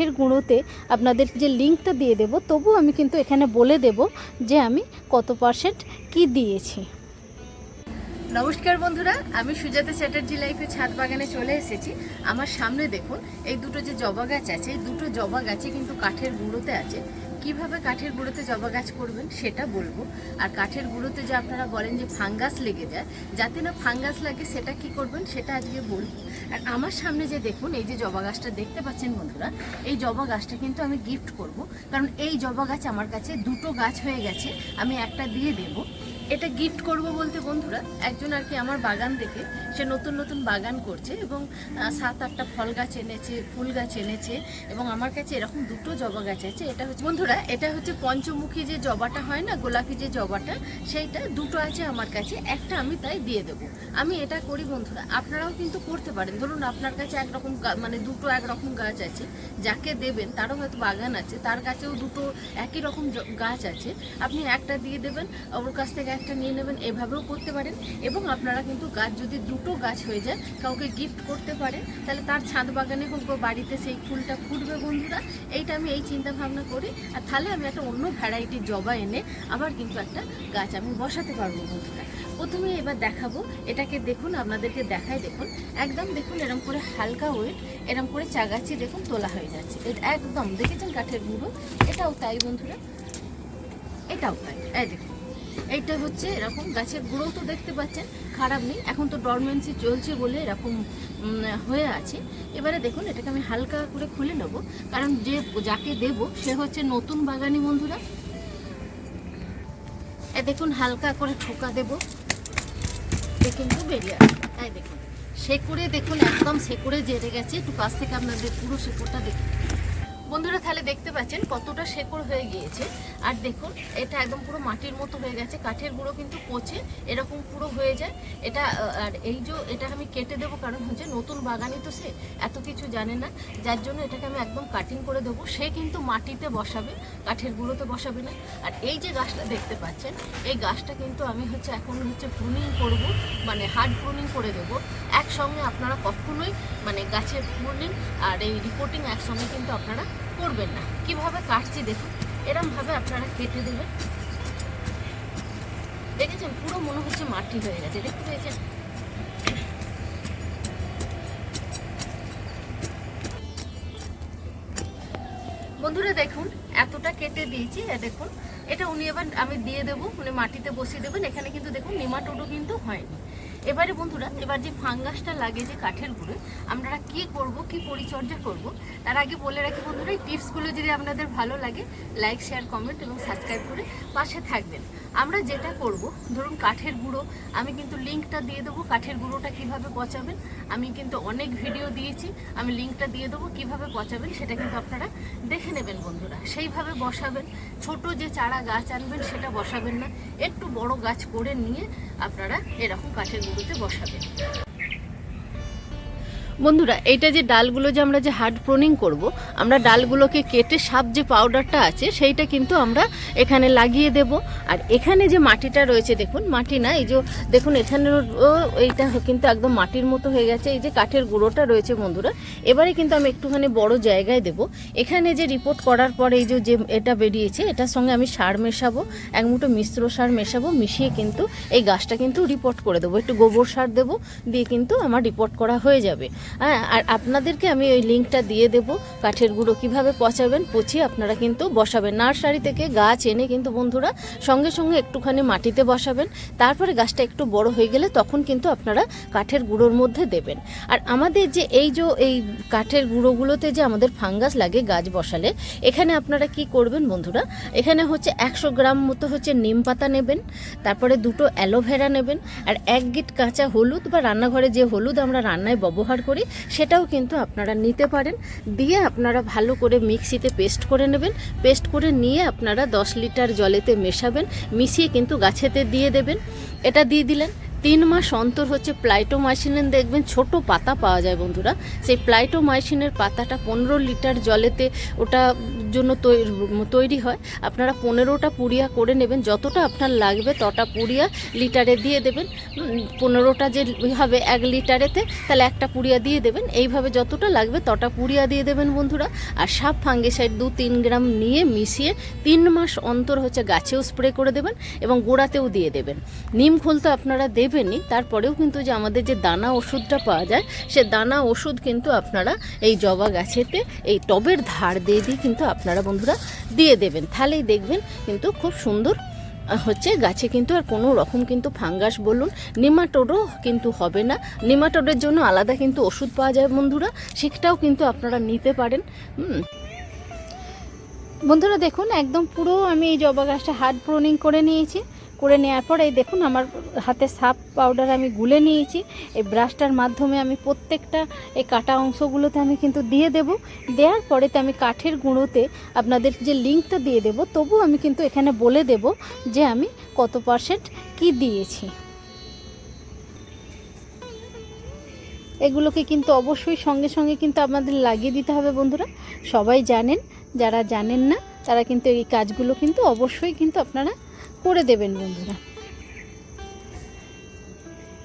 কাঠের গুঁড়োতে আপনাদের যে লিঙ্কটা দিয়ে দেব তবু আমি কিন্তু এখানে বলে দেব যে আমি কত পার্সেন্ট কি দিয়েছি। নমস্কার বন্ধুরা, আমি সুজাতা চ্যাটার্জি লাইফে ছাদ বাগানে চলে এসেছি। আমার সামনে দেখুন, এই দুটো যে জবা গাছ আছে, এই দুটো জবা গাছে কিন্তু কাঠের গুঁড়োতে আছে। কীভাবে কাঠের গুঁড়োতে জবা গাছ করবেন সেটা বলব। আর কাঠের গুঁড়োতে যে আপনারা বলেন যে ফাঙ্গাস লেগে যায়, যাতে না ফাঙ্গাস লাগে সেটা কি করবেন সেটা আজকে বলব। আর আমার সামনে যে দেখুন, এই যে জবা গাছটা দেখতে পাচ্ছেন বন্ধুরা, এই জবা গাছটা কিন্তু আমি গিফট করব। কারণ এই জবা গাছ আমার কাছে দুটো গাছ হয়ে গেছে, আমি একটা দিয়ে দেবো। এটা গিফট করব বলতে বন্ধুরা, একজন আর কি আমার বাগান দেখে, সে নতুন নতুন বাগান করছে এবং সাত আটটা ফল গাছ এনেছে, ফুল গাছ এনেছে এবং আমার কাছে এরকম দুটো জবা গাছ আছে। এটা হচ্ছে, বন্ধুরা, এটা হচ্ছে পঞ্চমুখী যে জবাটা হয় না, গোলাপি যে জবাটা, সেইটা দুটো আছে আমার কাছে, একটা আমি তাই দিয়ে দেবো। আমি এটা করি বন্ধুরা, আপনারাও কিন্তু করতে পারেন। ধরুন আপনার কাছে একরকম মানে দুটো একরকম গাছ আছে, যাকে দেবেন, তারও হয়তো বাগান আছে, তার কাছেও দুটো একই রকম গাছ আছে, আপনি একটা দিয়ে দেবেন, ওর কাছ থেকে একটা নিয়ে নেবেন, এভাবেও করতে পারেন। এবং আপনারা কিন্তু গাছ, যদি দুটো গাছ হয়ে যায়, কাউকে গিফট করতে পারেন, তাহলে তার ছাদ বাগানে হোক বা বাড়িতে সেই ফুলটা ফুটবে বন্ধুরা, এইটা আমি এই চিন্তা ভাবনা করি। আর তাহলে আমি একটা অন্য ভ্যারাইটির জবা এনে আবার কিন্তু একটা গাছ আমি বসাতে পারব বন্ধুরা। প্রথমে এবার দেখাবো, এটাকে দেখুন, আপনাদেরকে দেখায় দেখুন। একদম দেখুন, এরম করে হালকা ওয়েট এরম করে চাগাচ্ছি, দেখুন তোলা হয়ে যাচ্ছে। একদম, দেখেছেন কাঠের গুঁড়ো? এটাও তাই বন্ধুরা। এটাও তাই, এই দেখুন। এইটা হচ্ছে এরকম, গাছের গুঁড়ো তো দেখতে পাচ্ছেন, খারাপ নেই। এখন তো ডরমেন্সি চলছে বলে এরকম হয়ে আছে। এবারে দেখুন, এটাকে আমি হালকা করে খুলে নেব। কারণ যে যাকে দেব, সে হচ্ছে নতুন বাগানি বন্ধুরা। এ দেখুন, হালকা করে ঠোকা দেব। এ কিন্তু বেরিয়ে আসবে। এই দেখুন, শেকড়ে দেখুন, একদম শেকড়ে জেরে গেছে। একটু কাছ থেকে আপনাদের পুরো শেকড়টা দেখুন। বন্ধুরা, তাহলে দেখতে পাচ্ছেন কতটা শেকড় হয়ে গিয়েছে। আর দেখুন, এটা একদম পুরো মাটির মতো হয়ে গেছে। কাঠের গুঁড়ো কিন্তু পচে এরকম পুরো হয়ে যায়। এটা আর এই যে এটা আমি কেটে দেবো, কারণ হচ্ছে নতুন বাগানি তো সে, এত কিছু জানে না। যার জন্য এটাকে আমি একদম কাটিং করে দেবো। সে কিন্তু মাটিতে বসাবে, কাঠের গুঁড়োতে বসাবে না। আর এই যে গাছটা দেখতে পাচ্ছেন, এই গাছটা কিন্তু আমি হচ্ছে এখন হচ্ছে প্রুনিং করব মানে হার্ড প্রুনিং করে দেবো। একসঙ্গে আপনারা কখনোই মানে গাছের প্রুনিং আর এই রিপোর্টিং একসঙ্গে কিন্তু আপনারা করবেন না। কীভাবে কাটছি দেখুন। এরমভাবে আপনারা কেটে দেবেন। দেখেছেন, পুরো মনে হচ্ছে মাটি হয়ে গেছে। দেখতে পেয়েছেন? বন্ধুরা, দেখুন, এতটা কেটে দিয়েছি। দেখুন, এটা উনি এবার আমি দিয়ে দেবো, উনি মাটিতে বসিয়ে দেবেন। এখানে কিন্তু দেখুন, নিমাটোডো কিন্তু হয়নি। এবারে বন্ধুরা, এবার যে ফাঙ্গাসটা লাগে যে কাঠের গুঁড়ো, আমরা কি করব, কি পরিচর্যা করব, তার আগে বলে রাখি বন্ধুরা, এই টিপসগুলো যদি আপনাদের ভালো লাগে লাইক শেয়ার কমেন্ট এবং সাবস্ক্রাইব করে পাশে থাকবেন। আমরা যেটা করব, ধরুন কাঠের গুঁড়ো, আমি কিন্তু লিঙ্কটা দিয়ে দেবো কাঠের গুঁড়োটা কীভাবে পচাবেন। আমি কিন্তু অনেক ভিডিও দিয়েছি, আমি লিঙ্কটা দিয়ে দেবো কীভাবে পচাবেন, সেটা কিন্তু আপনারা দেখে নেবেন বন্ধুরা। সেইভাবে বসাবেন, ছোট যে চারা গাছ আনবেন সেটা বসাবেন না, একটু বড় গাছ করে নিয়ে আপনারা এরকম কাঠের গুঁড়োতে বসাবেন। বন্ধুরা এইটা যে ডালগুলো যে আমরা যে হার্ড প্রোনিং করব, আমরা ডালগুলোকে কেটে সাপ যে পাউডারটা আছে, সেইটা কিন্তু আমরা এখানে লাগিয়ে দেব। আর এখানে যে মাটিটা রয়েছে, দেখুন, মাটি না, এই যে, দেখুন এখানেও এইটা কিন্তু একদম মাটির মতো হয়ে গেছে। এই যে কাঠের গুঁড়োটা রয়েছে বন্ধুরা, এবারে কিন্তু আমি একটুখানি বড় জায়গায় দেব। এখানে যে রিপোর্ট করার পরে এই যে যে এটা বেরিয়েছে, এটার সঙ্গে আমি সার মেশাবো, এক মুঠো মিশ্র সার মেশাবো, মিশিয়ে কিন্তু এই গাছটা কিন্তু রিপোর্ট করে দেবো। একটু গোবর সার দেবো, দিয়ে কিন্তু আমার রিপোর্ট করা হয়ে যাবে। হ্যাঁ আর আপনাদেরকে আমি ওই লিঙ্কটা দিয়ে দেব। কাঠের গুঁড়ো কীভাবে পচাবেন, পচিয়ে আপনারা কিন্তু বসাবেন। নার্সারি থেকে গাছ এনে কিন্তু বন্ধুরা সঙ্গে সঙ্গে একটুখানি মাটিতে বসাবেন। তারপরে গাছটা একটু বড় হয়ে গেলে তখন কিন্তু আপনারা কাঠের গুঁড়োর মধ্যে দেবেন। আর আমাদের যে এই যে এই কাঠের গুঁড়োগুলোতে যে আমাদের ফাঙ্গাস লাগে গাছ বসালে, এখানে আপনারা কি করবেন বন্ধুরা? এখানে হচ্ছে একশো গ্রাম মতো হচ্ছে নিম পাতা নেবেন, তারপরে দুটো অ্যালোভেরা নেবেন, আর এক গিট কাঁচা হলুদ বা রান্নাঘরে যে হলুদ আমরা রান্নায় ব্যবহার করি সেটাও কিন্তু আপনারা নিতে পারেন। দিয়ে আপনারা ভালো করে মিক্সিতে পেস্ট করে নেবেন। পেস্ট করে নিয়ে আপনারা দশ লিটার জলেতে মেশাবেন। মিশিয়ে কিন্তু গাছেতে দিয়ে দেবেন। এটা দিয়ে দিলেন। তিন মাস অন্তর হচ্ছে প্লাইটোমাইসিনের দেখবেন ছোট পাতা পাওয়া যায় বন্ধুরা। সেই প্লাইটোমাইসিনের পাতাটা পনেরো লিটার জলেতে ওটা জন্য তৈরি- হয়। আপনারা পনেরোটা পুড়িয়া করে নেবেন, যতটা আপনার লাগবে তটা পুড়িয়া লিটারে দিয়ে দেবেন। পনেরোটা যে হবে এক লিটারেতে, তাহলে একটা পুড়িয়া দিয়ে দেবেন। এইভাবে যতটা লাগবে তটা পুড়িয়া দিয়ে দেবেন বন্ধুরা। আর সাপ ফাঙ্গিসাইড দু তিন গ্রাম নিয়ে মিশিয়ে তিন মাস অন্তর হচ্ছে গাছেও স্প্রে করে দেবেন এবং গোড়াতেও দিয়ে দেবেন। নিম খোল তো আপনারা দেবেনই। তারপরেও কিন্তু যে আমাদের যে দানা ওষুধটা পাওয়া যায়, সে দানা ওষুধ কিন্তু আপনারা এই জবা গাছেতে, এই টবের ধার দিয়ে দিয়ে কিন্তু আপনারা বন্ধুরা দিয়ে দেবেন। তাহলেই দেখবেন কিন্তু খুব সুন্দর হচ্ছে গাছে কিন্তু আর কোনো রকম কিন্তু ফাঙ্গাস বলুন, নিমাটোডও কিন্তু হবে না। নিমাটোডের জন্য আলাদা কিন্তু ওষুধ পাওয়া যায় বন্ধুরা, সেটাও কিন্তু আপনারা নিতে পারেন। বন্ধুরা দেখুন, একদম পুরো আমি এই জবা গাছটা হার্ড প্রোনিং করে নিয়েছি। করে নেওয়ার পর এই দেখুন আমার হাতে সাপ পাউডার আমি গুলে নিয়েছি। এই ব্রাশটার মাধ্যমে আমি প্রত্যেকটা এই কাটা অংশগুলোতে আমি কিন্তু দিয়ে দেব। দেওয়ার পরেতে আমি কাঠের গুঁড়োতে আপনাদের যে লিঙ্কটা দিয়ে দেব তবু আমি কিন্তু এখানে বলে দেব যে আমি কত পার্সেন্ট কি দিয়েছি। এগুলোকে কিন্তু অবশ্যই সঙ্গে সঙ্গে কিন্তু আপনাদের লাগিয়ে দিতে হবে বন্ধুরা। সবাই জানেন, যারা জানেন না, তারা কিন্তু এই কাজগুলো কিন্তু অবশ্যই কিন্তু আপনারা করে দেবেন বন্ধুরা।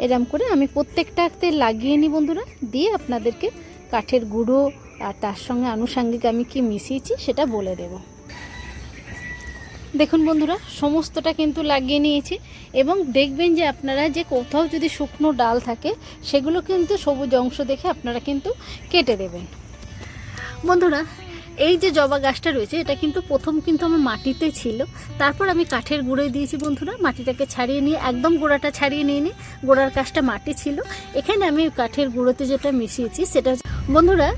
এরম করে আমি প্রত্যেকটাতে লাগিয়ে নিই বন্ধুরা। দিয়ে আপনাদেরকে কাঠের গুঁড়ো আর তার সঙ্গে আনুষাঙ্গিক আমি কি মিশিয়েছি সেটা বলে দেব। দেখুন বন্ধুরা, সমস্তটা কিন্তু লাগিয়ে নিয়েছি এবং দেখবেন যে আপনারা যে কোথাও যদি শুকনো ডাল থাকে, সেগুলো কিন্তু সবুজ অংশ দেখে আপনারা কিন্তু কেটে দেবেন। বন্ধুরা এই যে জবা গাছটা রয়েছে, এটা কিন্তু প্রথম কিন্তু আমার মাটিতে ছিল। তারপর আমি কাঠের গুঁড়োয় দিয়েছি বন্ধুরা, মাটিটাকে ছাড়িয়ে নিয়ে, একদম গোড়াটা ছাড়িয়ে নিয়ে নিই গোড়ার গাছটা মাটি ছিল। এখানে আমি কাঠের গুঁড়োতে যেটা মিশিয়েছি, সেটা বন্ধুরা,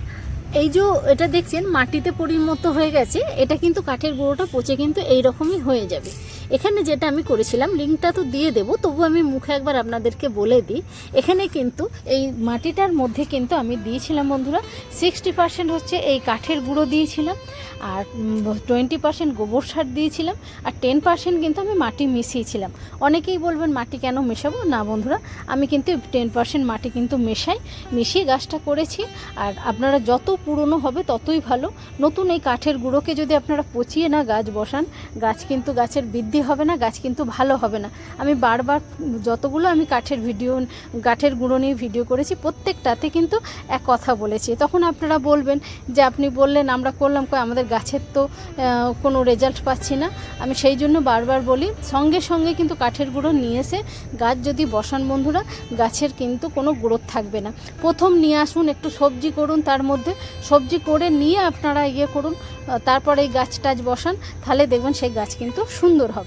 এই যে এটা দেখছেন, মাটিতে পরিণত হয়ে গেছে, এটা কিন্তু কাঠের গুঁড়োটা পচে কিন্তু এইরকমই হয়ে যাবে। এখানে যেটা আমি করেছিলাম, লিঙ্কটা তো দিয়ে দেবো, তবু আমি মুখে একবার আপনাদেরকে বলে দিই। এখানে কিন্তু এই মাটিটার মধ্যে কিন্তু আমি দিয়েছিলাম বন্ধুরা সিক্সটি পার্সেন্ট হচ্ছে এই কাঠের গুঁড়ো দিয়েছিলাম, আর টোয়েন্টি পার্সেন্ট গোবর সার দিয়েছিলাম, আর টেন পার্সেন্ট কিন্তু আমি মাটি মিশিয়েছিলাম। অনেকেই বলবেন, মাটি কেন মেশাবো? না বন্ধুরা, আমি কিন্তু টেন পার্সেন্ট মাটি কিন্তু মেশাই, মিশিয়ে গাছটা করেছি, আর আপনারা যত পুরনো হবে ততই ভালো। নতুন এই কাঠের গুঁড়োকে যদি আপনারা পচিয়ে না গাছ বসান, গাছ কিন্তু গাছের বৃদ্ধি হবে না, গাছ কিন্তু ভালো হবে না। আমি বারবার যতগুলো আমি কাঠের ভিডিও কাঠের গুঁড়ো নিয়ে ভিডিও করেছি, প্রত্যেকটাতে কিন্তু এক কথা বলেছি। তখন আপনারা বলবেন যে, আপনি বললেন আমরা করলাম, কই আমাদের গাছের তো কোনো রেজাল্ট পাচ্ছি না। আমি সেই জন্য বারবার বলি, সঙ্গে সঙ্গে কিন্তু কাঠের গুঁড়ো নিয়ে এসে গাছ যদি বসান বন্ধুরা, গাছের কিন্তু কোনো গ্রোথ থাকবে না। প্রথম নিয়ে আসুন, একটু সবজি করুন তার মধ্যে। সবজি করে নিয়ে আপনারা ইয়ে করুন তারপরে এই গাছ টাছ বসান, তাহলে দেখবেন সেই গাছ কিন্তু সুন্দর হবে।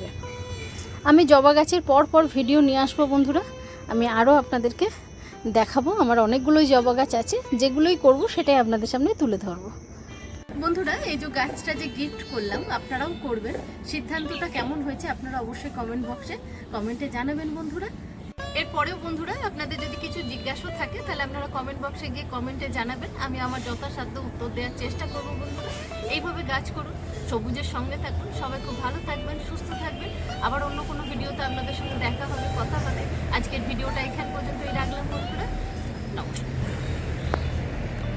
আমি জবা গাছের পর পর ভিডিও নিয়ে আসব বন্ধুরা। আমি আরও আপনাদেরকে দেখাবো। আমার অনেকগুলোই জবা গাছ আছে। যেগুলোই করব, সেটাই আপনাদের সামনে তুলে ধরবো। বন্ধুরা, এই যে গাছটা যে গিফট করলাম, আপনারাও করবেন। সিদ্ধান্তটা কেমন হয়েছে, আপনারা অবশ্যই কমেন্ট বক্সে কমেন্টে জানাবেন বন্ধুরা। এরপরেও বন্ধুরা, আপনাদের যদি কিছু জিজ্ঞাসা থাকে, তাহলে আপনারা কমেন্ট বক্সে গিয়ে কমেন্টে জানাবেন। আমি আমার যথাসাধ্য উত্তর দেওয়ার চেষ্টা করব বন্ধুরা। এইভাবে গাছ করুন, সবুজের সঙ্গে থাকুন। সবাই খুব ভালো থাকবেন, সুস্থ থাকবেন। আবার অন্য কোনো ভিডিওতে আপনাদের সঙ্গে দেখা হবে, কথা হবে। আজকের ভিডিওটা এখান পর্যন্তই রাখলাম বন্ধুরা। নমস্কার।